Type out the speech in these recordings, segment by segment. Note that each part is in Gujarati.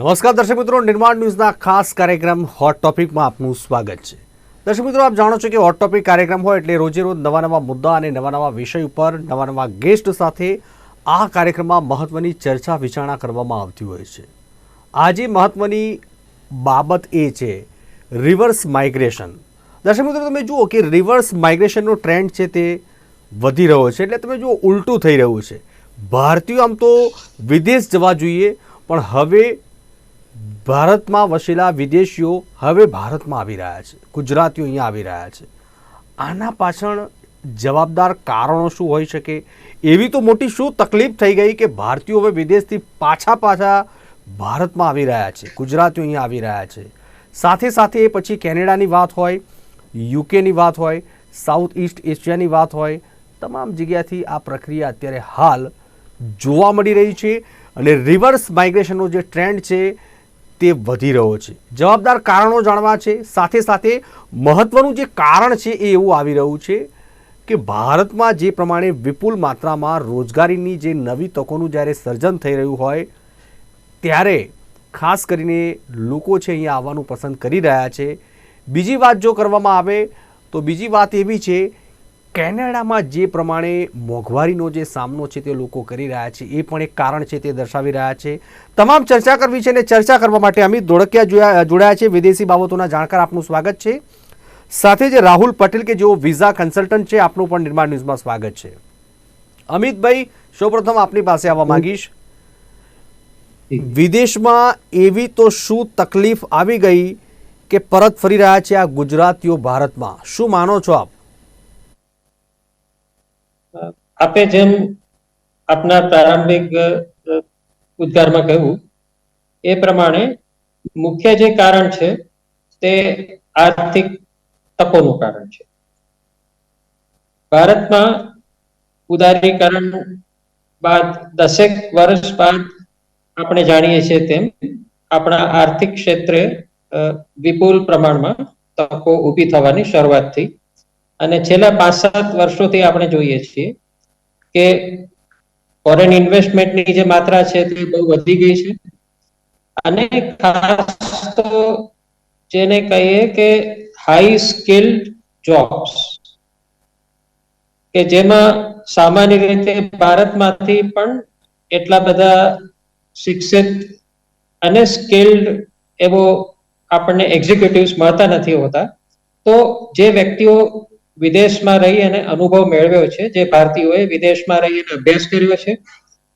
નમસ્કાર દર્શક મિત્રો, નિર્માણ ન્યૂઝના ખાસ કાર્યક્રમ હોટ ટોપિકમાં આપનું સ્વાગત છે. દર્શક મિત્રો, આપ જાણો છો કે હોટ ટોપિક કાર્યક્રમ હોય એટલે રોજે રોજ નવા નવા મુદ્દા અને નવા નવા વિષય ઉપર નવા નવા ગેસ્ટ સાથે આ કાર્યક્રમમાં મહત્વની ચર્ચા વિચારણા કરવામાં આવતી હોય છે. આજે મહત્વની બાબત એ છે રિવર્સ માઇગ્રેશન દર્શક મિત્રો, તમે જુઓ કે રિવર્સ માઇગ્રેશનનો ટ્રેન્ડ છે તે વધી રહ્યો છે, એટલે તમે જુઓ, ઉલટું થઈ રહ્યું છે. ભારતીયો આમ તો વિદેશ જવા જોઈએ, પણ હવે ભારતમાં વસેલા વિદેશીઓ હવે ભારતમાં આવી રહ્યા છે. ગુજરાતીઓ અહીંયા આવી રહ્યા છે. આના પાછળ જવાબદાર કારણો શું હોઈ શકે? એવી તો મોટી શું તકલીફ થઈ ગઈ કે ભારતીયો હવે વિદેશથી પાછા પાછા ભારતમાં આવી રહ્યા છે. ગુજરાતીઓ અહીંયા આવી રહ્યા છે. સાથે સાથે એ પછી કેનેડાની વાત હોય, યુકેની વાત હોય, સાઉથ ઇસ્ટ એશિયાની વાત હોય, તમામ જગ્યાથી આ પ્રક્રિયા અત્યારે હાલ જોવા મળી રહી છે અને રિવર્સ માઇગ્રેશનનો જે ટ્રેન્ડ છે તે વધી રહ્યો છે. જવાબદાર કારણો જાણવા છે. સાથે સાથે મહત્વનું જે કારણ છે એ એવું આવી રહ્યું છે કે ભારતમાં જે પ્રમાણે વિપુલ માત્રામાં રોજગારીની જે નવી તકોનું જ્યારે સર્જન થઈ રહ્યું હોય, ત્યારે ખાસ કરીને લોકો છે અહીંયા આવવાનું પસંદ કરી રહ્યા છે. બીજી વાત જો કરવામાં આવે, તો બીજી વાત એવી છે કેનેડામાં જે પ્રમાણે મોંઘવારીનો જે સામનો છે તે લોકો કરી રહ્યા છે એ પણ એક કારણ છે તે દર્શાવી રહ્યા છે. તમામ ચર્ચા કરવી છે અને ચર્ચા કરવા માટે અમિત ધોળકિયા જોડાયા છે. વિદેશી બાબતોના જાણકાર આપનું સ્વાગત છે. સાથે જે રાહુલ પટેલ કે જેઓ વિઝા કન્સલ્ટન્ટ છે આપનું પણ નિર્માણ ન્યૂઝમાં સ્વાગત છે. અમિતભાઈ સૌપ્રથમ આપની પાસે આવવા માંગીશ. વિદેશમાં એવી તો શું તકલીફ આવી ગઈ કે પરત ફરી રહ્યા છે આ ગુજરાતીઓ ભારતમાં? શું માનો છો આપ? આપે જેમ આપના પ્રારંભિક ઉદ્ગારમાં કહ્યું, એ પ્રમાણે મુખ્ય જે કારણ છે તે આર્થિક તકોનું કારણ છે. ભારતમાં ઉદારીકરણ બાદ દસેક વર્ષ બાદ આપણે જાણીએ છીએ તેમ આપણા આર્થિક ક્ષેત્રે વિપુલ પ્રમાણમાં તકો ઊભી થવાની શરૂઆત થઈ. અને છેલ્લા પાંચ સાત વર્ષોથી આપણે જોઈએ છીએ કે ફોરેન ઇન્વેસ્ટમેન્ટની જે માત્રા છે તે બહુ વધી ગઈ છે. અને ખાસ તો જેને કહીએ કે હાઈ સ્કિલ્ડ જોબ્સ કે જેમાં સામાન્ય રીતે ભારતમાંથી પણ એટલા બધા શિક્ષિત અને સ્કિલ્ડ એવો આપણને એક્ઝિક્યુટિવ્સ મળતા નથી હોતા. તો જે વ્યક્તિઓ વિદેશમાં રહી અને અનુભવ મેળવ્યો છે. જે ભારતીયોએ વિદેશમાં રહી અને અભ્યાસ કર્યો છે.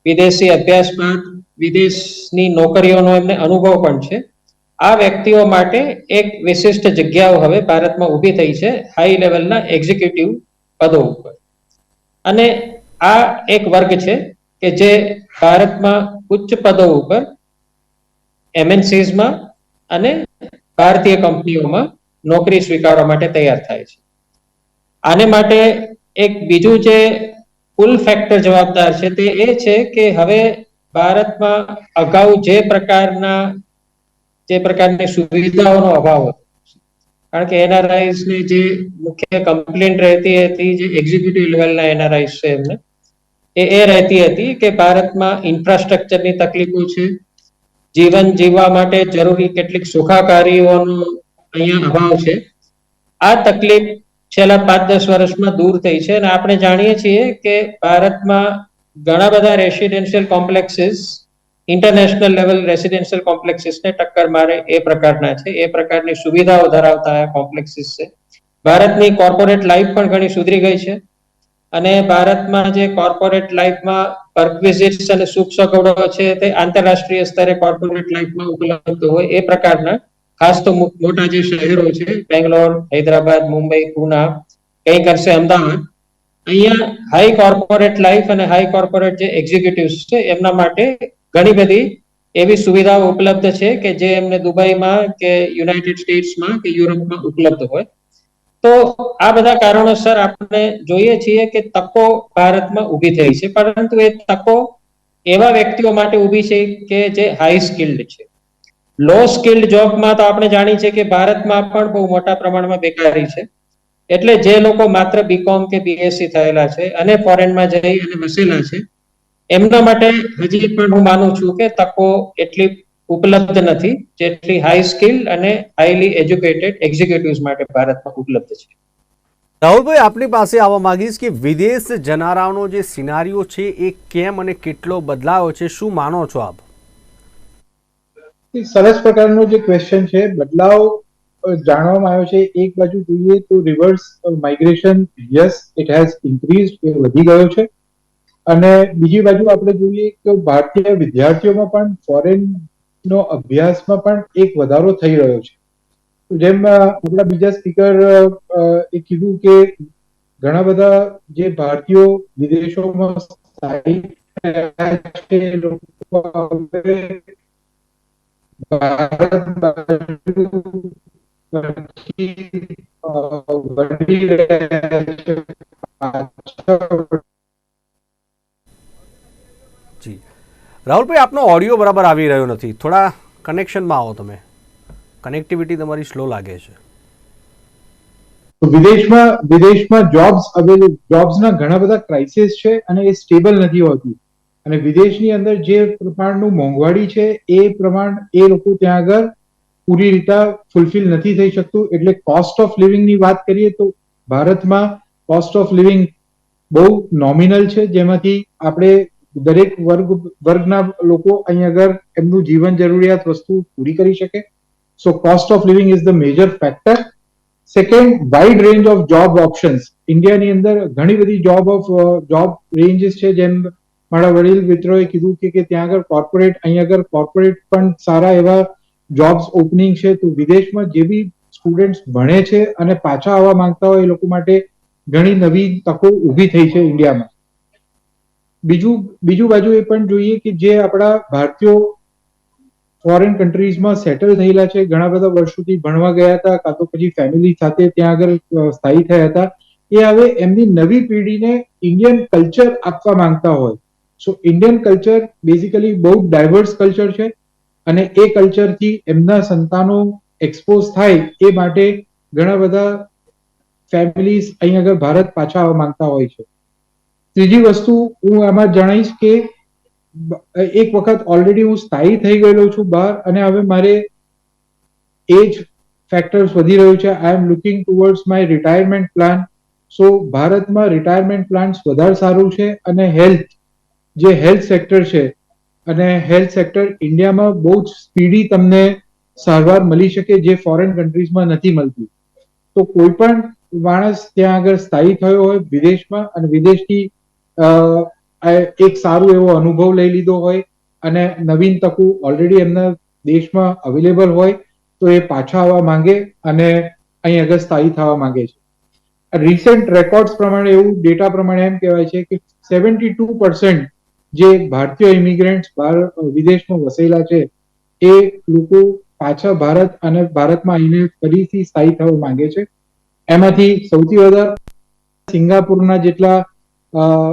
વિદેશી અભ્યાસ બાદ વિદેશની નોકરીઓનો એમને અનુભવ પણ છે. આ વ્યક્તિઓ માટે એક વિશિષ્ટ જગ્યાઓ હવે ભારતમાં ઊભી થઈ છે હાઈ લેવલના એક્ઝિક્યુટિવ પદો ઉપર. અને આ એક વર્ગ છે કે જે ભારતમાં ઉચ્ચ પદો ઉપર એમએનસીઝમાં અને ભારતીય કંપનીઓમાં નોકરી સ્વીકારવા માટે તૈયાર થાય છે. આને માટે એક બીજું જે પુલ ફેક્ટર જવાબદાર છે તે એ છે કે હવે ભારતમાં અગાઉ જે પ્રકારના, જે પ્રકારની સુવિધાઓનો અભાવ હતો, કારણ કે એનઆરઆઈસની જે મુખ્ય કમ્પ્લેન્ટ રહેતી હતી, જે એક્ઝિક્યુટિવ લેવલના એનઆરઆઈસ છે એમને, એ એ રહેતી હતી કે ભારતમાં ઇન્ફ્રાસ્ટ્રક્ચરની તકલીફો છે, જીવન જીવવા માટે જરૂરી કેટલીક સુખાકારીઓનો અહીંયા અભાવ છે. આ તકલીફ છેલ્લા પાંચ દસ વર્ષમાં દૂર થઈ છે અને આપણે જાણીએ છીએ કે ભારતમાં ઘણા બધા residential complexes international level residential કોમ્પ્લેક્સીસને ટક્કર મારે એ પ્રકારના છે. એ પ્રકારની સુવિધાઓ ધરાવતા આ કોમ્પ્લેક્સીસ છે. ભારતની કોર્પોરેટ લાઈફ પણ ઘણી સુધરી ગઈ છે અને ભારતમાં જે કોર્પોરેટ લાઈફમાં પરક્વિઝિટ્સ અને સુખ સગવડો છે તે આંતરરાષ્ટ્રીય સ્તરે કોર્પોરેટ લાઈફમાં ઉપલબ્ધ હોય એ પ્રકારના ખાસ તો મોટા જે શહેરો છે, બેંગ્લોર, હૈદરાબાદ, મુંબઈ, પુના કંઈક કરશે અમદાવાદ, અહીંયા હાઈ કોર્પોરેટ લાઈફ અને હાઈ કોર્પોરેટ જે એક્ઝિક્યુટિવ્સ છે, એમના માટે ઘણી બધી એવી સુવિધાઓ ઉપલબ્ધ છે કે જે એમને દુબઈમાં કે યુનાઇટેડ સ્ટેટ્સમાં કે યુરોપમાં ઉપલબ્ધ હોય. તો આ બધા કારણોસર આપણે જોઈએ છીએ કે તકો ભારતમાં ઊભી થઈ છે, પરંતુ એ તકો એવા વ્યક્તિઓ માટે ઊભી છે કે જે હાઈ સ્કિલ્ડ છે. લો સ્કિલ્ડ જોબમાં તો આપણે જાણીએ છીએ કે ભારતમાં પણ બહુ મોટા પ્રમાણમાં બેકારી છે. એટલે જે લોકો માત્ર બીકોમ કે બીએસસી થયેલા છે અને ફોરેનમાં જઈ અને વસેલા છે, એમના માટે હજી પણ હું માનું છું કે તકો એટલી ઉપલબ્ધ નથી જેટલી હાઈ સ્કિલ અને હાઈલી એજ્યુકેટેડ એક્ઝિક્યુટિવ્સ માટે ભારતમાં ઉપલબ્ધ છે. રાહુલભાઈ, આપની પાસે આવવા માંગીશ કે વિદેશ જનારાઓનો જે સિનારીઓ છે એ કેમ અને કેટલો બદલાયો છે? શું માનો છો આપ? સરસ પ્રકારનો જે ક્વેશ્ચન છે, બદલાવ જાણવામાં આવ્યો છે. એક બાજુ જોઈએ તો reverse migration yes it has increase એ વધી ગયો છે. અને બીજી બાજુ આપણે જોઈએ કે ભારતીય વિદ્યાર્થીઓમાં પણ ફોરેન નો અભ્યાસમાં પણ એક વધારો થઈ રહ્યો છે. જેમ આપણા બીજા સ્પીકર એ કીધું કે ઘણા બધા જે ભારતીયો વિદેશોમાં સ્થાયી છે, લોકો જી. રાહુલભાઈ, આપનો ઓડિયો બરાબર આવી રહ્યો નથી. થોડા કનેક્શનમાં આવો તમે. કનેક્ટિવિટી તમારી સ્લો લાગે છે. તો વિદેશમાં વિદેશમાં જોબ્સ અવેલેબલ જોબ્સના ઘણા બધા ક્રાઇસિસ છે અને એ સ્ટેબલ નથી હોતી. અને વિદેશની અંદર જે પ્રમાણનું મોંઘવારી છે, એ પ્રમાણ એ લોકો ત્યાં આગળ પૂરી રીતે ફૂલફિલ નથી થઈ શકતું. એટલે કોસ્ટ ઓફ લિવિંગની વાત કરીએ તો ભારતમાં કોસ્ટ ઓફ લિવિંગ બહુ નોમિનલ છે. જેમાંથી આપણે દરેક વર્ગ, વર્ગના લોકો અહીં આગળ એમનું જીવન જરૂરિયાત વસ્તુ પૂરી કરી શકે. So cost of living is the major factor second wide range of job options ઇન્ડિયાની અંદર ઘણી બધી જોબ ઓફ જોબ રેન્જીસ છે, જેમ મારા વડીલ મિત્રોએ કીધું કે ત્યાં આગળ કોર્પોરેટ અહીંયા આગળ કોર્પોરેટ પણ સારા એવા જોબ્સ ઓપનિંગ છે. તો વિદેશમાં જે બી સ્ટુડન્ટ્સ ભણે છે અને પાછા આવવા માંગતા હોય એ લોકો માટે ઘણી નવી તકો ઊભી થઈ છે ઇન્ડિયામાં. બીજું બીજું બાજુ એ પણ જોઈએ કે જે આપણા ભારતીયો ફોરેન કન્ટ્રીઝમાં સેટલ થયેલા છે, ઘણા બધા વર્ષોથી ભણવા ગયા હતા, કાં તો પછી ફેમિલી સાથે ત્યાં આગળ સ્થાયી થયા હતા, એ હવે એમની નવી પેઢીને ઇન્ડિયન કલ્ચર આપવા માંગતા હોય. સો ઇન્ડિયન કલ્ચર બેઝિકલી બહુ ડાયવર્સ કલ્ચર છે અને એ કલ્ચરથી એમના સંતાનો એક્સપોઝ થાય એ માટે ઘણા બધા ફેમિલીઝ અહીં આગળ ભારત પાછા આવવા માંગતા હોય છે. ત્રીજી વસ્તુ હું આમાં જણાવીશ કે એક વખત ઓલરેડી હું સ્થાયી થઈ ગયેલો છું બહાર અને હવે મારે એજ ફેક્ટર્સ વધી રહ્યું છે. I am looking towards my retirement plan so ભારતમાં રિટાયરમેન્ટ પ્લાન્સ વધારે સારું છે અને હેલ્થ જે હેલ્થ સેક્ટર છે અને હેલ્થ સેક્ટર ઇન્ડિયામાં બહુ જ સ્પીડી તમને સારવાર મળી શકે જે ફોરેન કન્ટ્રીઝમાં નથી મળતી. તો કોઈ પણ માણસ ત્યાં આગળ સ્થાયી થયો હોય વિદેશમાં અને વિદેશથી એક સારું એવો અનુભવ લઈ લીધો હોય અને નવીન તકો ઓલરેડી એમના દેશમાં અવેલેબલ હોય, તો એ પાછા આવવા માંગે અને અહીં આગળ સ્થાયી થવા માંગે છે. રિસેન્ટ રેકોર્ડ્સ પ્રમાણે એવું ડેટા પ્રમાણે એમ કહેવાય છે કે સેવન્ટી ટુ પર્સન્ટ જે ભારતીય ઇમિગ્રન્ટ વિદેશમાં વસેલા છે, એ લોકો પાછા ભારત અને ભારતમાં આવીને ફરીથી સ્થાયી થવા માંગે છે. એમાંથી સૌથી વધારે સિંગાપુરના જેટલા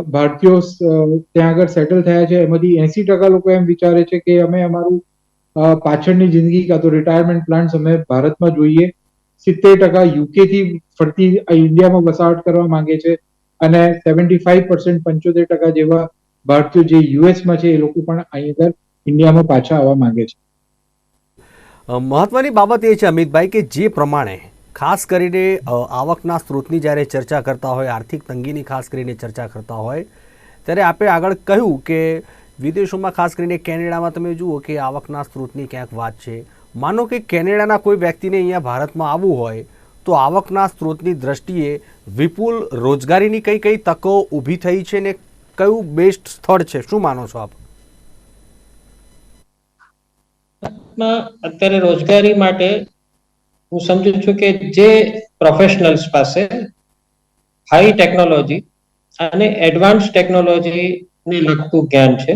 ભારતીયો ત્યાં આગળ સેટલ થયા છે, એમાંથી એસી ટકા લોકો એમ વિચારે છે કે અમે અમારું પાછળની જિંદગી કાં તો રિટાયરમેન્ટ પ્લાન્સ અમે ભારતમાં જોઈએ. સિત્તેર ટકા યુકે થી ફરતી ઇન્ડિયામાં વસાવટ કરવા માંગે છે અને સેવન્ટી ફાઈવ પર્સન્ટ પંચોતેર ટકા જેવા ભારતીયો જે યુએસમાં છે, એ લોકો પણ અહીં અંદર ઇન્ડિયામાં પાછા આવવા માંગે છે. મહત્વની બાબત એ છે, અમિતભાઈ, કે જે પ્રમાણે ખાસ કરીને આવકના સ્ત્રોતની જ્યારે ચર્ચા કરતા હોય, આર્થિક તંગીની ખાસ કરીને ચર્ચા કરતા હોય, ત્યારે આપણે આગળ કહ્યું કે વિદેશોમાં ખાસ કરીને કેનેડામાં તમે જુઓ કે આવકના સ્ત્રોતની ક્યાંક વાત છે. માનો કે કેનેડાના કોઈ વ્યક્તિને અહીંયા ભારતમાં આવવું હોય, તો આવકના સ્ત્રોતની દ્રષ્ટિએ વિપુલ રોજગારીની કઈ કઈ તકો ઊભી થઈ છે ને કયું બેસ્ટ સ્થળ છે? શું માનો છો આપ? અત્યારે રોજગારી માટે હું સમજુ છું કે જે પ્રોફેશનલ્સ પાસે હાઈ ટેકનોલોજી અને એડવાન્સ ટેકનોલોજી ને લગતું જ્ઞાન છે,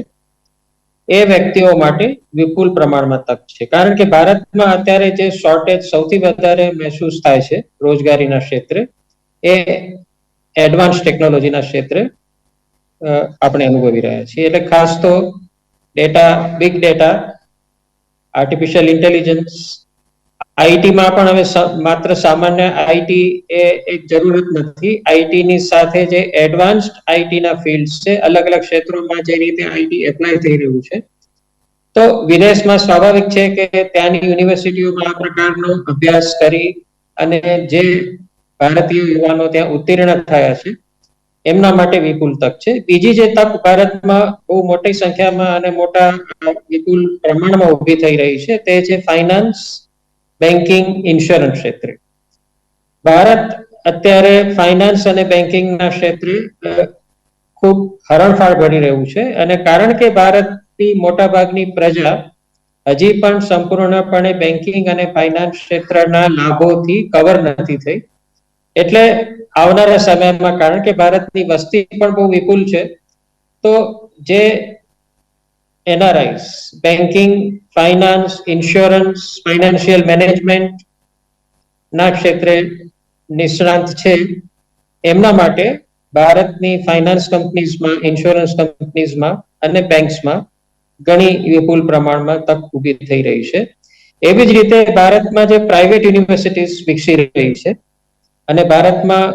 એ વ્યક્તિઓ માટે વિપુલ પ્રમાણમાં તક છે. કારણ કે ભારતમાં અત્યારે જે શોર્ટેજ સૌથી વધારે મહેસૂસ થાય છે રોજગારીના ક્ષેત્રે, એ એડવાન્સ ટેકનોલોજીના ક્ષેત્રે આપણે અનુભવી રહ્યા છીએ. એટલે ખાસ તો data big data artificial intelligence આઈટીમાં પણ હવે માત્ર સામાન્ય આઈટી એ એક જરૂરત નથી. આઈટી ની સાથે જે એડવાન્સ્ડ આઈટી ના ફિલ્ડ છે અલગ અલગ ક્ષેત્રોમાં જે રીતે આઈટી એપ્લાય થઈ રહ્યું છે. તો વિદેશમાં સ્વાભાવિક છે કે ત્યાંની યુનિવર્સિટીઓમાં આ પ્રકારનો અભ્યાસ કરી અને જે ભારતીય યુવાનો ત્યાં ઉત્તીર્ણ થયા છે એમના માટે વિપુલ તક છે. બીજી જે તક ભારતમાં બહુ મોટી સંખ્યામાં અને મોટા વિપુલ પ્રમાણમાં ઊભી થઈ રહી છે તે છે ફાઇનાન્સ બેન્કિંગ ઇન્સ્યોરન્સ ક્ષેત્રે. ભારત અત્યારે ફાઇનાન્સ અને બેન્કિંગના ક્ષેત્રે ખૂબ હરણફાળ ભરી રહ્યું છે અને કારણ કે ભારતની મોટાભાગની પ્રજા હજી પણ સંપૂર્ણપણે બેન્કિંગ અને ફાઇનાન્સ ક્ષેત્રના લાભોથી કવર નથી થઈ એટલે આવનારા સમયમાં, કારણ કે ભારતની વસ્તી પણ બહુ વિપુલ છે, તો જે NRIs, banking, finance, insurance, financial management ના ક્ષેત્રે નિષ્ણાંત છે. એમના માટે ભારતની ફાઇનાન્સ કંપનીઝમાં, ઇન્સ્યોરન્સ કંપનીઝમાં અને બેંક્સમાં ઘણી વિપુલ પ્રમાણમાં તક ઊભી થઈ રહી છે. એવી જ રીતે ભારતમાં જે પ્રાઇવેટ યુનિવર્સિટીઝ વિકસી રહી છે અને ભારતમાં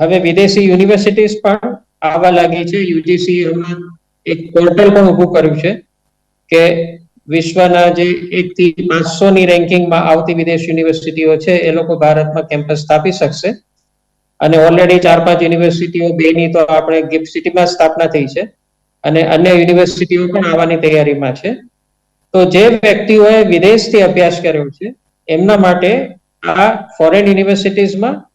હવે વિદેશી યુનિવર્સિટીઝ પણ આવવા લાગી છે. યુજીસી હમણાં એક પોર્ટલ પણ ઊભું કર્યું છે કે વિશ્વના જે એક થી પાંચસો ની રેન્કિંગમાં આવતી વિદેશ યુનિવર્સિટીઓ છે, એ લોકો ભારતમાં કેમ્પસ સ્થાપી શકશે. અને ઓલરેડી ચાર પાંચ યુનિવર્સિટીઓ, બેની તો આપણે ગિફ્ટ સિટીમાં સ્થાપના થઈ છે. અને અન્ય યુનિવર્સિટીઓ પણ આવવાની તૈયારીમાં છે. તો જે વ્યક્તિઓએ વિદેશથી અભ્યાસ કર્યો છે, એમના માટે આ ફોરેન યુનિવર્સિટીઝમાં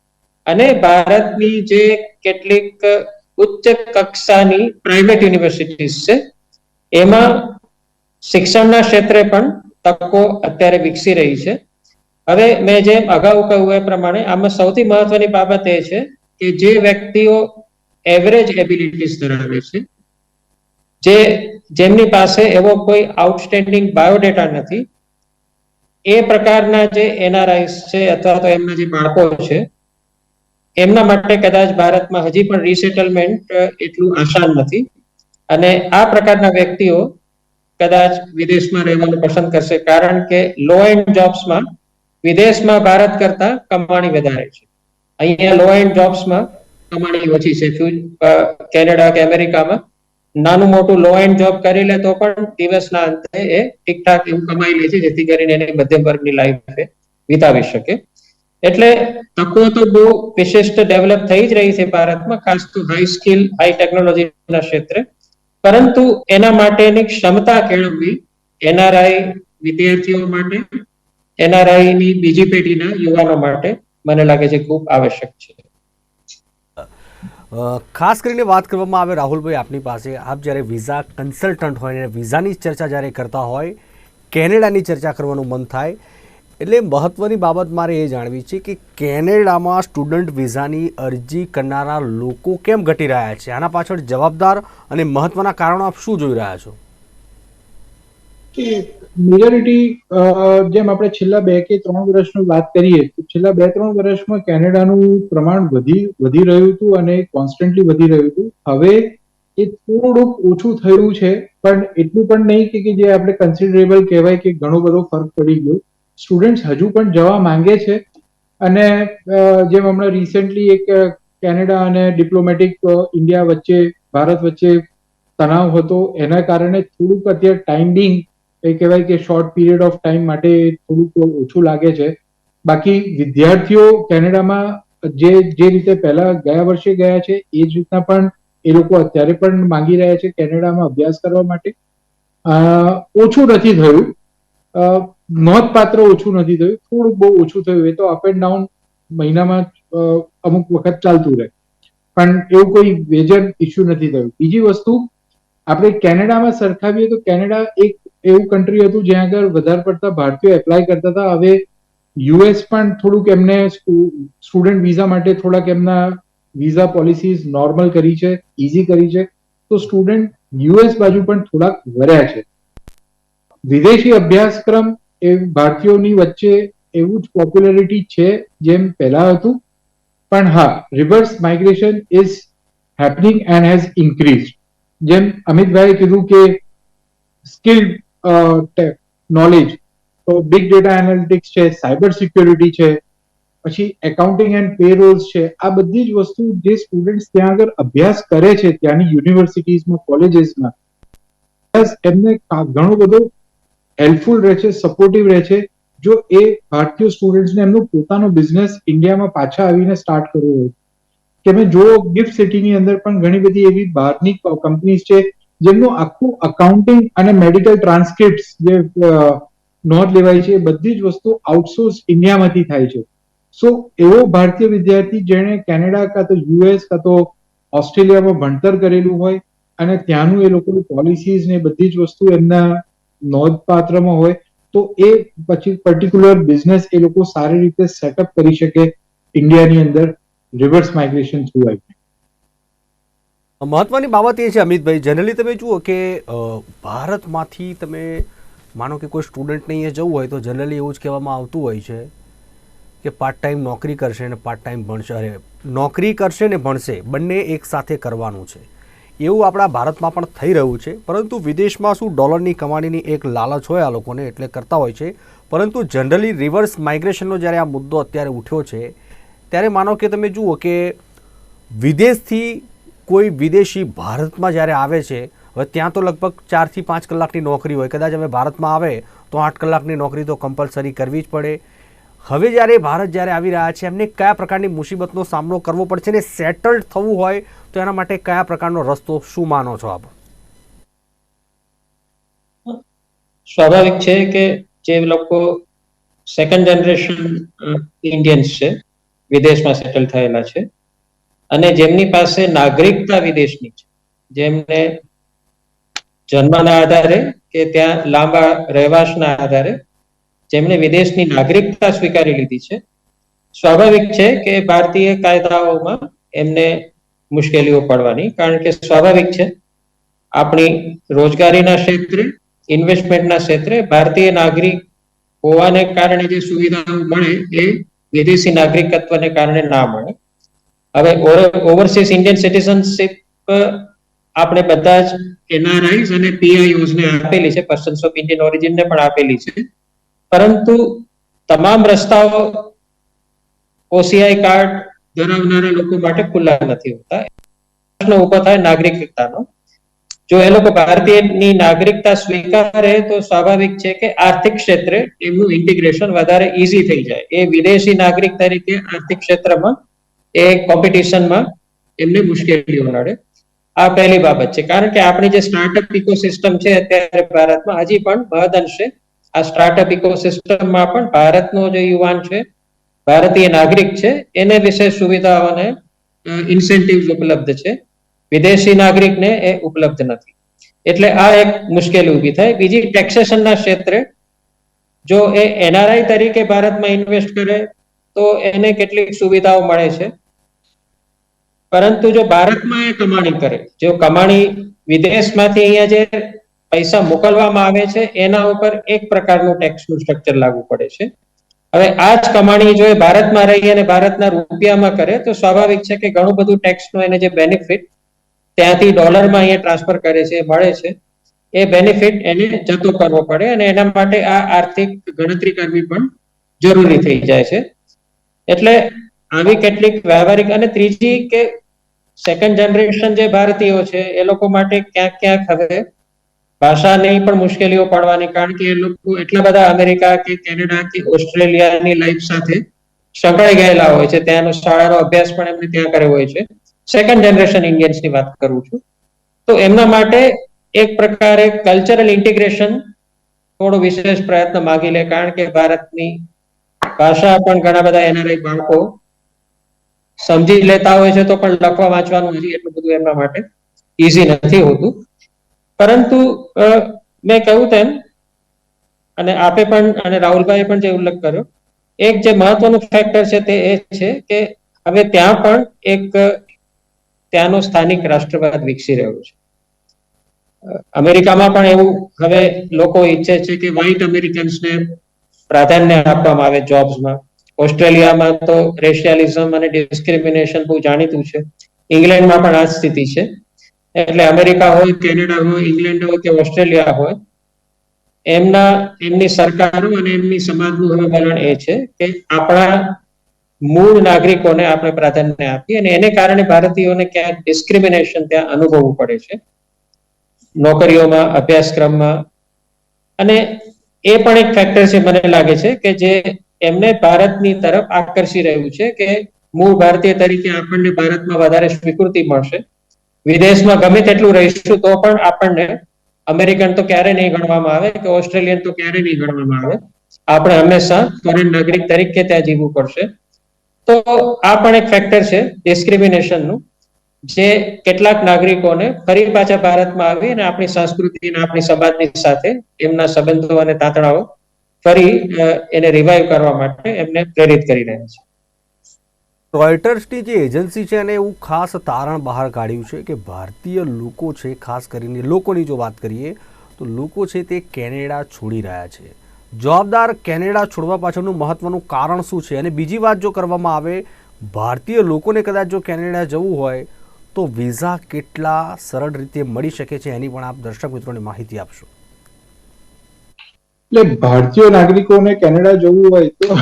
અને ભારતની જે કેટલીક ઉચ્ચ કક્ષાની પ્રાઇવેટ યુનિવર્સિટીઝ છે, એમાં શિક્ષણના ક્ષેત્રે પણ તકો અત્યારે વિકસી રહી છે. હવે મેં જેમ અગાઉ કહ્યું એ પ્રમાણે, આમાં સૌથી મહત્વની બાબત એ છે કે જે વ્યક્તિઓ એવરેજ એબિલિટીઝ ધરાવે છે, જે જેમની પાસે એવો કોઈ આઉટસ્ટેન્ડિંગ બાયોડેટા નથી, એ પ્રકારના જે એનઆરઆઈસ છે અથવા તો એમના જે બાળકો છે એમના માટે કદાચ ભારતમાં હજી પણ રીસેટલમેન્ટ એટલું આસાન નથી. અને આ પ્રકારના વ્યક્તિઓ કદાચ વિદેશમાં રહેવાનું પસંદ કરશે, કારણ કે લો એન્ડ જોબ્સમાં વિદેશમાં ભારત કરતા કમાણી વધારે છે. અહીંયા લો એન્ડ જોબ્સમાં કમાણી ઓછી છે. કેનેડા કે અમેરિકામાં નાનું મોટું લો એન્ડ જોબ કરી લે તો પણ દિવસના અંતે એ ઠીકઠાક એવું કમાઈ લે છે, જેથી કરીને એને મધ્યમ વર્ગની લાઈફ વિતાવી શકે. એટલે તકો તો બહુ વિશિષ્ટ ડેવલપ થઈ જ રહી છે ભારતમાં, ખાસ તો હાઈ સ્કિલ હાઈ ટેકનોલોજીના ક્ષેત્રે. પરંતુ એના માટેની ક્ષમતા કેળવવી એનઆરઆઈ વિદ્યાર્થીઓ માટે એનઆરઆઈ ની બીજી પેઢીના યુવાનો માટે મને લાગે છે ખૂબ આવશ્યક છે. ખાસ કરીને વાત કરવામાં આવે રાહુલભાઈ આપની પાસે, આપ જ્યારે વિઝા કન્સલ્ટન્ટ હોય અને વિઝાની ચર્ચા જ્યારે કરતા હોય, કેનેડાની ચર્ચા કરવાનું મન થાય એટલે મહત્ત્વની બાબત મારે એ જાણવી છે કે કેનેડામાં સ્ટુડન્ટ વિઝાની અરજી કરનારા લોકો કેમ ઘટી રહ્યા છે? આના પાછળ જવાબદાર અને મહત્વના કારણો આપ શું જોઈ રહ્યા છો? મેજોરિટી જેમ આપણે છેલ્લા બે કે ત્રણ વર્ષની વાત કરીએ, તો છેલ્લા બે ત્રણ વર્ષમાં કેનેડાનું પ્રમાણ વધી વધી રહ્યું હતું અને કોન્સ્ટન્ટલી વધી રહ્યું હતું. હવે એ થોડુંક ઓછું થયું છે, પણ એટલું પણ નહીં કે જે આપણે કન્સિડરેબલ કહેવાય કે ઘણો બધો ફરક પડી ગયો. સ્ટુડન્ટ્સ હજુ પણ જવા માંગે છે. અને જેમ હમણાં રિસેન્ટલી એક કેનેડા અને ડિપ્લોમેટિક ઇન્ડિયા વચ્ચે, ભારત વચ્ચે તણાવ હતો. એના કારણે થોડુંક અત્યારે ટાઈમ બિંગ એ કહેવાય કે શોર્ટ પીરિયડ ઓફ ટાઈમ માટે થોડુંક ઓછું લાગે છે. બાકી વિદ્યાર્થીઓ કેનેડામાં જે જે રીતે પહેલા ગયા વર્ષે ગયા છે, એ જ રીતના પણ એ લોકો અત્યારે પણ માંગી રહ્યા છે કેનેડામાં અભ્યાસ કરવા માટે. ઓછું નથી થયું. નોંધપાત્ર ઓછું નથી થયું. થોડુંક બહુ ઓછું થયું એ તો અપ એન્ડ ડાઉન મહિનામાં અમુક વખત ચાલતું રહે. પણ એવું કોઈ વેજન ઇસ્યુ નથી થયું. બીજી વસ્તુ, આપણે કેનેડામાં સરખાવીએ તો કેનેડા એક એવું કન્ટ્રી હતું જ્યાં આગળ વધારે પડતા ભારતીયો એપ્લાય કરતા હતા. હવે યુએસ પણ થોડુંક એમને સ્ટુડન્ટ વિઝા માટે થોડાક એમના વિઝા પોલિસીઝ નોર્મલ કરી છે ઇઝી કરી છે. તો સ્ટુડન્ટ યુએસ બાજુ પણ થોડાક વર્યા છે. વિદેશી અભ્યાસક્રમ એ ભારતીયોની વચ્ચે એવું જ પોપ્યુલરિટી છે જેમ પહેલા હતું. પણ હા reverse migration is happening and has increase જેમ અમિતભાઈએ કીધું કે સ્કિલ્ડ નોલેજ તો બિગ ડેટા એનાલિટિક્સ છે સાયબર સિક્યોરિટી છે, પછી એકાઉન્ટિંગ એન્ડ પે રોલ્સ છે. આ બધી જ વસ્તુ જે સ્ટુડન્ટ્સ ત્યાં આગળ અભ્યાસ કરે છે ત્યાંની યુનિવર્સિટીઝમાં કોલેજીસમાં એમને ઘણો બધો હેલ્પફુલ રહે છે સપોર્ટિવ રહે છે જો એ ભારતીય સ્ટુડન્ટ્સને એમનું પોતાનો બિઝનેસ ઇન્ડિયામાં પાછા આવીને સ્ટાર્ટ કરવો હોય. કે મેં જો ગિફ્ટ સિટીની અંદર પણ ઘણી બધી એવી બહારની કંપનીઝ છે, જેમનું આખું અકાઉન્ટિંગ અને મેડિકલ ટ્રાન્સક્રિપ્ટ જે નોંધ લેવાય છે બધી જ વસ્તુ આઉટસોર્સ ઇન્ડિયામાંથી થાય છે. સો એવો ભારતીય વિદ્યાર્થી જેણે કેનેડા કાં તો યુએસ કાં તો ઓસ્ટ્રેલિયામાં ભણતર કરેલું હોય અને ત્યાંનું એ લોકોની પોલિસીઝ ને બધી જ વસ્તુ એમના નોંધપાત્રમાં હોય, તો એ પછી પર્ટિક્યુલર બિઝનેસ એ લોકો સારી રીતે સેટઅપ કરી શકે ઇન્ડિયાની અંદર રિવર્સ માઇગ્રેશન થ્રુ આઈ મહત્વની બાબત એ છે, અમિતભાઈ જનરલી તમે જુઓ કે ભારતમાંથી તમે માનો કે કોઈ સ્ટુડન્ટને અહીંયા જવું હોય તો જનરલી એવું જ કહેવામાં આવતું હોય છે કે પાર્ટ ટાઈમ નોકરી કરશે ને પાર્ટ ટાઈમ ભણશે. અરે, નોકરી કરશે ને ભણશે, બંને એક સાથે કરવાનું છે. એવું આપણા ભારતમાં પણ થઈ રહ્યું છે. પરંતુ વિદેશમાં શું ડોલરની કમાણીની એક લાલચ હોય આ લોકોને એટલે કરતા હોય છે. પરંતુ જનરલી રિવર્સ માઇગ્રેશનનો જ્યારે આ મુદ્દો અત્યારે ઉઠ્યો છે, ત્યારે માનો કે તમે જુઓ કે વિદેશથી કોઈ વિદેશી ભારતમાં જ્યારે આવે છે, હવે ત્યાં તો લગભગ ચારથી પાંચ કલાકની નોકરી હોય. કદાચ હવે ભારતમાં આવે તો આઠ કલાકની નોકરી તો કમ્પલસરી કરવી જ પડે. હવે જ્યારે ભારત જ્યારે આવી રહ્યા છે, એમને કયા પ્રકારની મુસીબતનો સામનો કરવો પડશે ને સેટલ્ડ થવું હોય, તો એના માટે કયા પ્રકારનો રસ્તો શું માનો છો આપ? સ્વાભાવિક છે કે જે લોકો સેકન્ડ જનરેશન ઇન્ડિયન્સ છે, વિદેશમાં સેટલ થયેલા છે. અને જેમની પાસે નાગરિકતા વિદેશની છે, જેમને જન્મના આધારે કે ત્યાં લાંબા રહેવાસના આધારે જેમણે વિદેશની નાગરિકતા સ્વીકારી લીધી છે. સ્વાભાવિક છે કે ભારતીય કાયદાઓમાં એમને મુશ્કેલીઓ પડવાની, કારણ કે સ્વાભાવિક છે, આપણી રોજગારીના ક્ષેત્રે, ઇન્વેસ્ટમેન્ટના ક્ષેત્રે ભારતીય નાગરિક હોવાને કારણે જે સુવિધાઓ મળે એ વિદેશી નાગરિકત્વને કારણે ના મળે. હવે ઓવરસીઝ ઇન્ડિયન સિટીઝનશીપ આપણે બધા જ એનઆરઆઈઝ અને પીઆઈઓઝ ને આપેલી છે પર્સન્સ ઓફ ઇન્ડિયન ઓરિજિનને પણ આપેલી છે. પરંતુ તમામ રસ્તાઓ ઓસીઆઈ કાર્ડ ધરાવનારા લોકો માટે ખુલ્લા નથી હોતા. પ્રશ્ન ઊભો થાય નાગરિકતાનો. જો એ લોકો ભારતીયની નાગરિકતા સ્વીકારે તો સ્વાભાવિક છે કે આર્થિક ક્ષેત્રે એમનું ઇન્ટિગ્રેશન વધારે ઈઝી થઈ જાય. એ વિદેશી નાગરિક તરીકે આર્થિક ક્ષેત્રમાં, એ કોમ્પિટિશનમાં એમને મુશ્કેલીઓ નડે. આ પહેલી બાબત છે. કારણ કે આપણી જે સ્ટાર્ટઅપ ઇકોસિસ્ટમ છે, અત્યારે ભારતમાં હજી પણ મહદઅંશે આ સ્ટાર્ટઅપ ઇકોસિસ્ટમમાં પણ ભારતનો જે યુવાન છે, ભારતીય નાગરિક છે, એને વિશેષ સુવિધાઓને ઇન્સેન્ટિવ ઉપલબ્ધ છે. વિદેશી નાગરિકને એ ઉપલબ્ધ નથી. એટલે આ એક મુશ્કેલી ઊભી થાય. બીજી ટેક્સેશનના ક્ષેત્રે, જો એ એનઆરઆઈ તરીકે ભારતમાં ઇન્વેસ્ટ કરે, તો એને કેટલીક સુવિધાઓ મળે છે. પરંતુ જો ભારતમાં એ કમાણી કરે, જો કમાણી વિદેશમાંથી અહીંયા જે પૈસા મોકલવામાં આવે છે, એના ઉપર એક પ્રકારનું ટેક્સનું સ્ટ્રક્ચર લાગુ પડે છે. હવે આ જ કમાણી જો એ ભારતમાં રહી અને ભારતના રૂપિયામાં કરે, તો સ્વાભાવિક છે કે ઘણું બધું ટેક્સનો એને જે બેનિફિટ ત્યાંથી ડોલરમાં અહીંયા ટ્રાન્સફર કરે છે, મળે છે. એ બેનિફિટ એને જતો કરવો પડે અને એના માટે આ આર્થિક ગણતરી કરવી પણ જરૂરી થઈ જાય છે. એટલે આવી કેટલીક વ્યવહારિક અને ત્રીજી કે સેકન્ડ જનરેશન જે ભારતીયો છે, એ લોકો માટે ક્યાંક ક્યાંક હવે ભાષાની પણ મુશ્કેલીઓ પડવાની, કારણ કે એ લોકો એટલા બધા અમેરિકા કે કેનેડા કે ઓસ્ટ્રેલિયાની લાઈફ સાથે સંકળાઈ ગયેલા હોય છે. ત્યાંનો શાળાનો અભ્યાસ પણ એમને ત્યાં કર્યો હોય છે. સેકન્ડ જનરેશન ઇન્ડિયન્સની વાત કરું છું. તો એમના માટે એક પ્રકારે કલ્ચરલ ઇન્ટિગ્રેશન થોડો વિશેષ પ્રયત્ન માગી લે, કારણ કે ભારતની ભાષા પણ ઘણા બધા એનઆરઆઈ બાળકો સમજી લેતા હોય છે, તો પણ લખવા વાંચવાનું હજી એટલું બધું એમના માટે ઈઝી નથી હોતું. પરંતુ મેં કહ્યું તેમ, અને આપે પણ, અને રાહુલભાઈએ પણ જે ઉલ્લેખ કર્યો, એક જે મહત્વનું ફેક્ટર છે તે એ છે કે હવે ત્યાં પણ એક, ત્યાંનો સ્થાનિક રાષ્ટ્રવાદ વિકસી રહ્યો છે. અમેરિકામાં પણ એવું હવે લોકો ઈચ્છે છે કે વ્હાઇટ અમેરિકન્સને પ્રાધાન્ય આપવામાં આવે જોબ્સમાં ઓસ્ટ્રેલિયામાં તો રેશિયાલિઝમ અને ડિસ્ક્રિમિનેશન બહુ જાણીતું છે. ઇંગ્લેન્ડમાં પણ આ સ્થિતિ છે. એટલે અમેરિકા હોય, કેનેડા હોય, ઇંગ્લેન્ડ હોય કે ઓસ્ટ્રેલિયા હોય, એમના, એમની સરકારો અને એમની સમાજનું હવે વલણ એ છે કે આપણા મૂળ નાગરિકોને આપણે પ્રાધાન્ય આપીએ અને એને કારણે ભારતીયોને ક્યાંક ડિસ્ક્રિમિનેશન ત્યાં અનુભવવું પડે છે. નોકરીઓમાં, અભ્યાસક્રમમાં અને એ પણ એક ફેક્ટર છે મને લાગે છે કે જે એમને ભારતની તરફ આકર્ષી રહ્યું છે કે મૂળ ભારતીય તરીકે આપણને ભારતમાં વધારે સ્વીકૃતિ મળશે. વિદેશમાં ગમે તેટલું રહીશું તો પણ આપણને અમેરિકન તો ક્યારે નહીં ગણવામાં આવે કે ઓસ્ટ્રેલિયન તો ક્યારે નહીં ગણવામાં આવે. આપણે હંમેશા ફોરેન નાગરિક તરીકે ત્યાં જીવવું પડશે. તો આ પણ એક ફેક્ટર છે ડિસ્ક્રિમિનેશનનું જે કેટલાક નાગરિકોને ફરી પાછા ભારતમાં આવી અને આપણી સંસ્કૃતિ અને આપણી સમાજની સાથે એમના સંબંધો અને તાતણાઓ ફરી એને રિવાઈવ કરવા માટે એમને પ્રેરિત કરી રહ્યા છે. રોયટર્સની જે એજન્સી છે એને એવું ખાસ તારણ બહાર કાઢ્યું છે કે ભારતીય લોકો છે, ખાસ કરીને લોકોની જો વાત કરીએ, તો લોકો છે તે કેનેડા છોડી રહ્યા છે. જવાબદાર કેનેડા છોડવા પાછળનું મહત્વનું કારણ શું છે? અને બીજી વાત જો કરવામાં આવે, ભારતીય લોકોને કદાચ જો કેનેડા જવું હોય, તો વિઝા કેટલા સરળ રીતે મળી શકે છે એની પણ આપ દર્શક મિત્રોને માહિતી આપશો. એટલે ભારતીય નાગરિકોને કેનેડા જવું હોય તો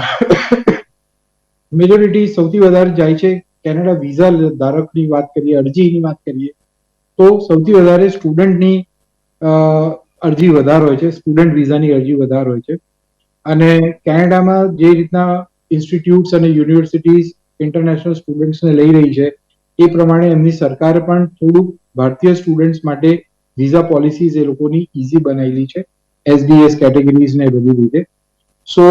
મેજોરિટી સૌથી વધારે જાય છે કેનેડા વિઝા ધારકની વાત કરીએ, અરજીની વાત કરીએ, તો સૌથી વધારે સ્ટુડન્ટની અરજી વધારે હોય છે સ્ટુડન્ટ વિઝાની અરજી વધારે હોય છે. અને કેનેડામાં જે રીતના ઇન્સ્ટિટ્યૂટ્સ અને યુનિવર્સિટીઝ ઇન્ટરનેશનલ સ્ટુડન્ટ્સને લઈ રહી છે, એ પ્રમાણે એમની સરકારે પણ થોડુંક ભારતીય સ્ટુડન્ટ્સ માટે વિઝા પોલિસીઝ એ લોકોની ઇઝી બનાવેલી છે એસડીએસ કેટેગરીઝ ને બધી રીતે. સો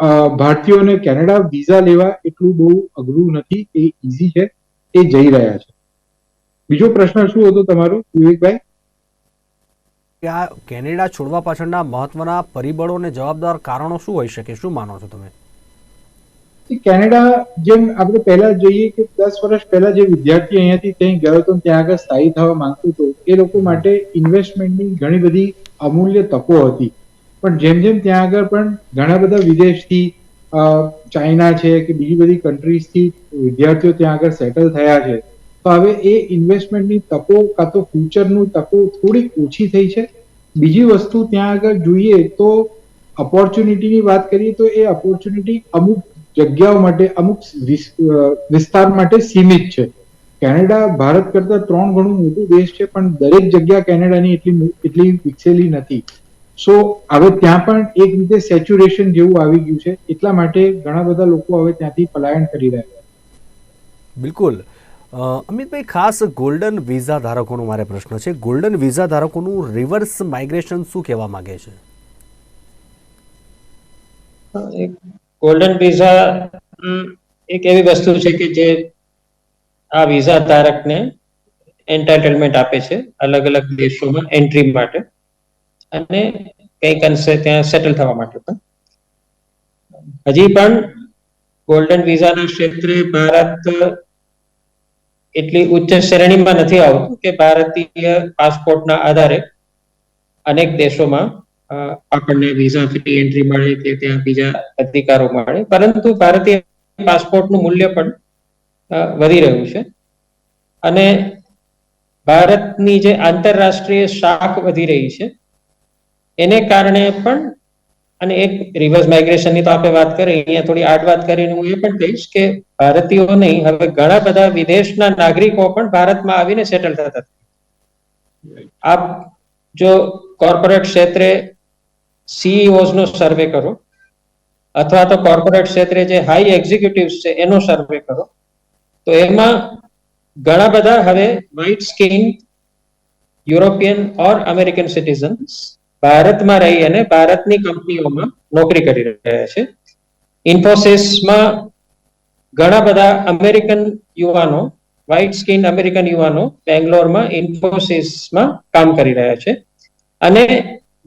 ભારતીયોને કેનેડા વિઝા લેવા એટલું બહુ અઘરું નથી એ ઇઝી છે એ જઈ રહ્યા છે. બીજો પ્રશ્ન શું હતો તમારો વિવેકભાઈ? કે આ કેનેડા છોડવા પાછળના મહત્વના પરિબળો અને જવાબદાર કારણો શું હોઈ શકે શું માનો છો તમે? કેનેડા જેમ આપણે પહેલા જોઈએ કે દસ વર્ષ પહેલા જે વિદ્યાર્થી અહીંયાથી ત્યાં ગયો હતો ત્યાં આગળ સ્થાયી થવા માંગતો હતો એ લોકો માટે ઇન્વેસ્ટમેન્ટની ઘણી બધી અમૂલ્ય તકો હતી. પણ જેમ જેમ ત્યાં આગળ પણ ઘણા બધા વિદેશથી ચાઇના છે કે બીજી બધી કન્ટ્રીઝથી વિદ્યાર્થીઓ ત્યાં આગળ સેટલ થયા છે. તો હવે એ ઇન્વેસ્ટમેન્ટની તકો કાં તો ફ્યુચરનું તકો થોડીક ઓછી થઈ છે. બીજી વસ્તુ ત્યાં આગળ જોઈએ તો ઓપોર્ચ્યુનિટીની વાત કરીએ તો એ ઓપોર્ચ્યુનિટી અમુક જગ્યાઓ માટે, અમુક વિસ્તાર માટે સીમિત છે. કેનેડા ભારત કરતા ત્રણ ગણું મોટું દેશ છે, પણ દરેક જગ્યા કેનેડાની એટલી એટલી વિકસેલી નથી. સો હવે ત્યાં પણ એક રીતે સેચ્યુરેશન જેવું આવી ગયું છે. એટલા માટે ઘણા બધા લોકો હવે ત્યાંથી પલાયન કરી રહ્યા છે. બિલકુલ. અ, અમિતભાઈ ખાસ ગોલ્ડન વિઝા ધારકોનો મારે પ્રશ્ન છે. ગોલ્ડન વિઝા ધારકોનું રિવર્સ માઇગ્રેશન શું કહેવા માંગે છે? ગોલ્ડન વિઝા એક એવી વસ્તુ છે કે જે આ વિઝા ધારકને એન્ટાઇટલમેન્ટ આપે છે અલગ અલગ દેશોમાં એન્ટ્રી માટે. અને કંઈક અંશે ત્યાં સેટલ થવા માટે પણ હજી પણ ગોલ્ડન વિઝાના ક્ષેત્રે ભારત એટલી ઉચ્ચ શ્રેણીમાં નથી આવતું કે ભારતીય પાસપોર્ટના આધારે અનેક દેશોમાં આપણને વિઝા ફ્રી એન્ટ્રી મળે કે ત્યાં બીજા અધિકારો મળે. પરંતુ ભારતીય પાસપોર્ટનું મૂલ્ય પણ વધી રહ્યું છે. અને ભારતની જે આંતરરાષ્ટ્રીય શાખ વધી રહી છે. એને કારણે પણ, અને એક રિવર્સ માઇગ્રેશનની તો આપણે વાત કરી, અહીંયા થોડી આડ વાત કરીને હું એ પણ કહીશ કે ભારતીયો નહીં હવે ઘણા બધા વિદેશના નાગરિકો પણ ભારતમાં આવીને સેટલ થતા આપ જો કોર્પોરેટ ક્ષેત્રે સીઈઓઝ નો સર્વે કરો, અથવા તો કોર્પોરેટ ક્ષેત્રે જે હાઈ એક્ઝિક્યુટિવ્સ છે એનો સર્વે કરો, તો એમાં ઘણા બધા હવે white skin European or American citizens ભારતમાં રહી અને ભારતની કંપનીઓમાં નોકરી કરી રહ્યા છે. ઇન્ફોસિસમાં ઘણા બધા અમેરિકન યુવાનો વ્હાઇટ સ્કિન અમેરિકન યુવાનો બેંગ્લોરમાં ઇન્ફોસિસમાં કામ કરી રહ્યા છે. અને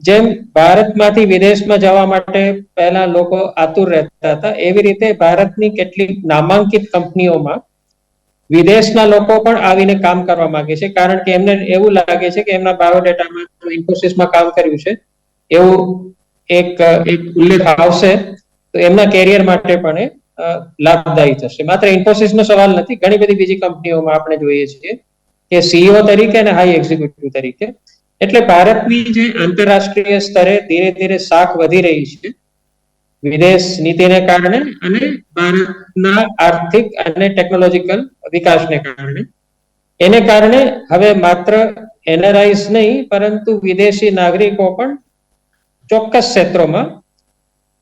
જેમ ભારતમાંથી વિદેશમાં જવા માટે પહેલા લોકો આતુર રહેતા હતા, એવી રીતે ભારતની કેટલીક નામાંકિત કંપનીઓમાં વિદેશના લોકો પણ આવીને કામ કરવા માંગે છે, કારણ કે એમને એવું લાગે છે કે એમના બાયોડેટામાં ઇન્ફોસિસમાં કામ કર્યું છે. એવું એક એક ઉલ્લેખ આવશે, તો એમના કેરિયર માટે પણ એ લાભદાયી થશે. માત્ર ઇન્ફોસિસનો સવાલ નથી, ઘણી બધી બીજી કંપનીઓમાં આપણે જોઈએ છીએ કે સીઈઓ તરીકે અને હાઈ એક્ઝિક્યુટિવ તરીકે. એટલે ભારતની જે આંતરરાષ્ટ્રીય સ્તરે ધીરે ધીરે શાખ વધી રહી છે વિદેશ નીતિને કારણે અને ભારતના આર્થિક અને ટેકનોલોજીકલ વિકાસને કારણે. એને કારણે હવે માત્ર એનઆરઆઈસ નહીં, પરંતુ વિદેશી નાગરિકો પણ ચોક્કસ ક્ષેત્રોમાં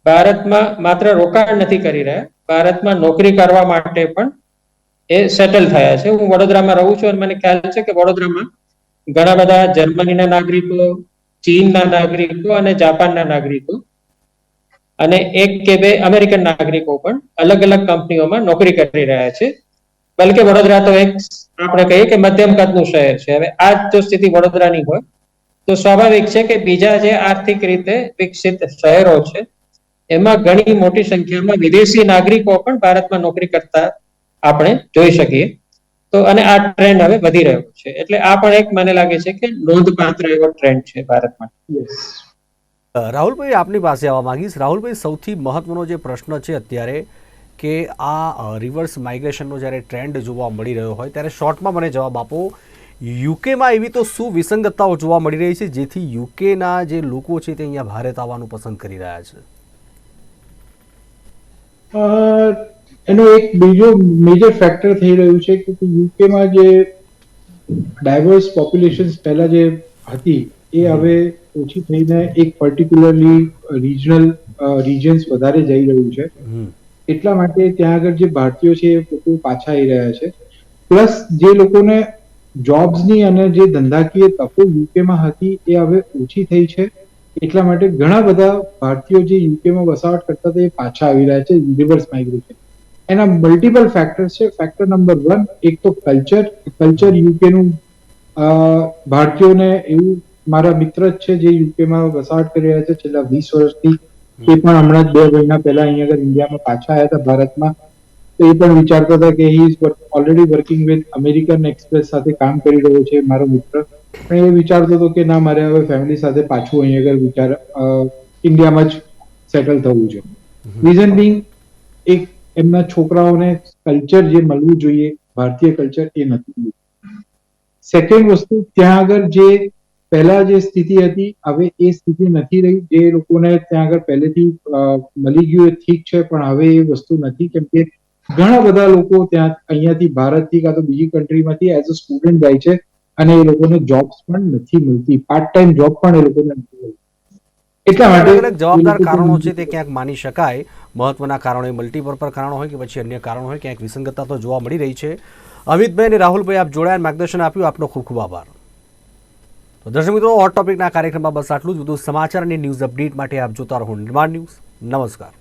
ભારતમાં માત્ર રોકાણ નથી કરી રહ્યા. ભારતમાં નોકરી કરવા માટે પણ એ સેટલ થયા છે. હું વડોદરામાં રહું છું અને મને ખ્યાલ છે કે વડોદરામાં ઘણા બધા જર્મનીના નાગરિકો, ચીનના નાગરિકો અને જાપાનના નાગરિકો અને એક કે બે અમેરિકન નાગરિકો પણ અલગ અલગ કંપનીઓમાં નોકરી કરી રહ્યા છે. બલકે વડોદરા તો એક આપણે કહીએ કે મધ્યમ કદનું શહેર છે. હવે આ જ સ્થિતિ વડોદરાની હોય, તો સ્વાભાવિક છે કે બીજા જે આર્થિક રીતે વિકસિત શહેરો છે, એમાં ઘણી મોટી સંખ્યામાં વિદેશી નાગરિકો પણ ભારતમાં નોકરી કરતા આપણે જોઈ શકીએ. તો અને આ ટ્રેન્ડ હવે વધી રહ્યો છે. એટલે આ પણ એક મને લાગે છે કે નોંધપાત્ર એવો ટ્રેન્ડ છે ભારતમાં. રાહુલભાઈ આપની પાસે આવવા માંગીશ. રાહુલભાઈ સૌથી મહત્વનો જે પ્રશ્ન છે અત્યારે કે આ રિવર્સ માઇગ્રેશનનો જ્યારે ટ્રેન્ડ જોવા મળી રહ્યો હોય ત્યારે શોર્ટમાં મને જવાબ આપો. યુકેમાં એવી તો શું વિસંગતતાઓ જોવા મળી રહી છે જેથી યુકેના જે લોકો છે તે અહીંયા ભારત આવવાનું પસંદ કરી રહ્યા છે. એનો એક બીજો મેજર ફેક્ટર થઈ રહ્યું છે કે યુકેમાં જે ડાયવર્સ પોપ્યુલેશન પહેલા જે હતી એ હવે ઓછી થઈને એક પર્ટિક્યુલરલી રિજનલ રિજન્સ વધારે જઈ રહ્યું છે. એટલા માટે ત્યાં આગળ જે ભારતીયો છે એ લોકો પાછા આવી રહ્યા છે. પ્લસ જે લોકોને જોબ્સની અને જે ધંધાકીય તકો યુકેમાં હતી એ હવે ઓછી થઈ છે. એટલા માટે ઘણા બધા ભારતીયો જે યુકેમાં વસાવટ કરતા હતા એ પાછા આવી રહ્યા છે રિવર્સ માઇગ્રેશન એના મલ્ટિપલ ફેક્ટર્સ છે. ફેક્ટર નંબર વન એક તો કલ્ચર કલ્ચર યુકેનું ભારતીયોને એવું મારા મિત્ર જ છે જે યુકેમાં વસાવટ કરી રહ્યા છે છેલ્લા વીસ વર્ષથી. એ પણ હમણાં જ બે મહિના પહેલા અહીંયા આગળ ઇન્ડિયામાં પાછા આવ્યા હતા ભારતમાં. તો એ પણ વિચારતા હતા કે he is already working with American Express સાથે કામ કરી રહ્યો છે મારો મિત્ર. પણ એ વિચારતો હતો કે ના મારે હવે ફેમિલી સાથે પાછું અહીંયા આગળ વિચાર ઇન્ડિયામાં જ સેટલ થવું છે. રીઝન બિંગ એક એમના છોકરાઓને કલ્ચર જે મળવું જોઈએ ભારતીય કલ્ચર એ નથી સેકન્ડ વસ્તુ ત્યાં આગળ જે પહેલા જે સ્થિતિ હતી હવે એ સ્થિતિ નથી રહી. જે લોકોને ત્યાં આગળ પહેલેથી મળી ગયું એ ઠીક છે પણ હવે એ વસ્તુ નથી. કેમ કે ઘણા બધા લોકો ત્યાં અહીંયાથી ભારતથી કાં તો બીજી કન્ટ્રીમાંથી એઝ અ સ્ટુડન્ટ જાય છે અને એ લોકોને જોબ્સ પણ નથી મળતી. પાર્ટ ટાઈમ જોબ પણ એ લોકોને નથી મળતી. એટલા માટે જવાબદાર કારણો છે તે ક્યાંક માની શકાય. મહત્વના કારણો મલ્ટીપર્પર કારણો હોય કે પછી અન્ય કારણો હોય ક્યાંક વિસંગતતા તો જોવા મળી રહી છે. અમિતભાઈ અને રાહુલભાઈ આપ જોડાયા માર્ગદર્શન આપ્યું. આપનો ખૂબ ખૂબ આભાર. તો દર્શક મિત્રો હોટ ટોપિકના કાર્યક્રમમાં બસ આટલું જ વધુ સમાચાર અને ન્યૂઝ અપડેટ માટે આપ જોતા રહો નિર્માણ ન્યૂઝ નમસ્કાર